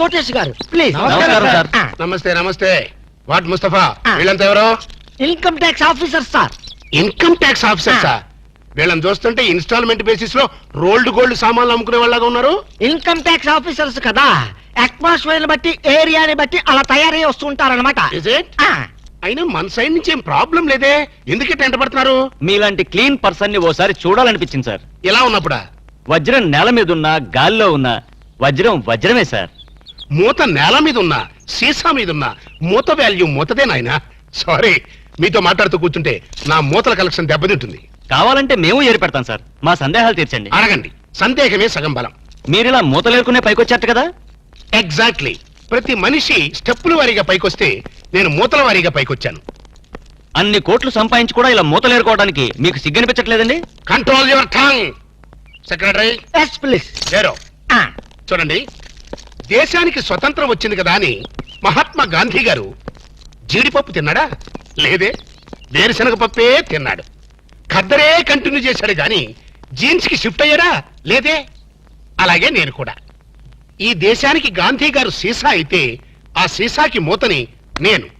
కోటేష్ గారు ప్లీజ్ నమస్కారం, సార్. నమస్తే నమస్తే. వాట్ ముస్తఫా. వీళ్ళంతా ఎవరో? Income tax officer sir. Income tax officer sir? వీళ్ళని చూస్తుంటే ఇన్స్టాల్మెంట్ బేసిస్లో రోల్డ్ గోల్డ్ సామాన్లు అమ్ముకునే వాళ్ళగా ఉన్నారు? ఇన్కమ్ ట్యాక్స్ ఆఫీసర్స్ కదా అట్మాస్ఫియర్ బట్టి ఏరియాని బట్టి అలా తయారై వస్తుంటారనమాట? అయినా మన సైడ్ నుంచి ఏం ప్రాబ్లం లేదే? ఎందుకే టెంట పడుతున్నారు మీలాంటి క్లీన్ పర్సన్ని ఓసారి చూడాలనిపించింది సార్. ఇలా ఉన్నప్పుడా? వజ్రం నేల మీద ఉన్నా గాల్లో ఉన్నా వజ్రం వజ్రమే సార్. మూత నేల మీద ఉన్నా సీసా మీద ఉన్నా మూత వాల్యూ మూతదే నాయనా. సారీ మీతో మాట్లాడుతూ కూర్చుంటే నా మూతల కలెక్షన్ దెబ్బతింటుంది. కావాలంటే మేము ఏరి పెడతాం సార్. మా సందేహాలు తీర్చండి. అడగండి సందేహమే సగం బలం. మీరిలా మూతలేరుకునే పైకొచ్చారట కదా? ఎగ్జాక్ట్లీ ప్రతి మనిషి స్టెప్పుల వారీగా పైకొస్తే నేను మూతల వారీగా పైకొచ్చాను. అన్ని కోట్లు సంపాదించి కూడా ఇలా మూతలేరుకోవడానికి మీకు సిగ్గనిపించట్లేదండి? Control your tongue secretary yes please లేరో చూడండి. దేశానికి స్వతంత్రం వచ్చింది కదా అని మహాత్మా గాంధీ గారు జీడిపప్పు తిన్నాడా? లేదే. వేరుశనగ పప్పే తిన్నాడు. ఖద్దరే కంటిన్యూ చేశాడు గాని జీన్స్కి షిఫ్ట్ అయ్యాడా? లేదే. అలాగే నేను కూడా. ఈ దేశానికి గాంధీ గారు సీసా అయితే ఆ సీసాకి మూతని నేను.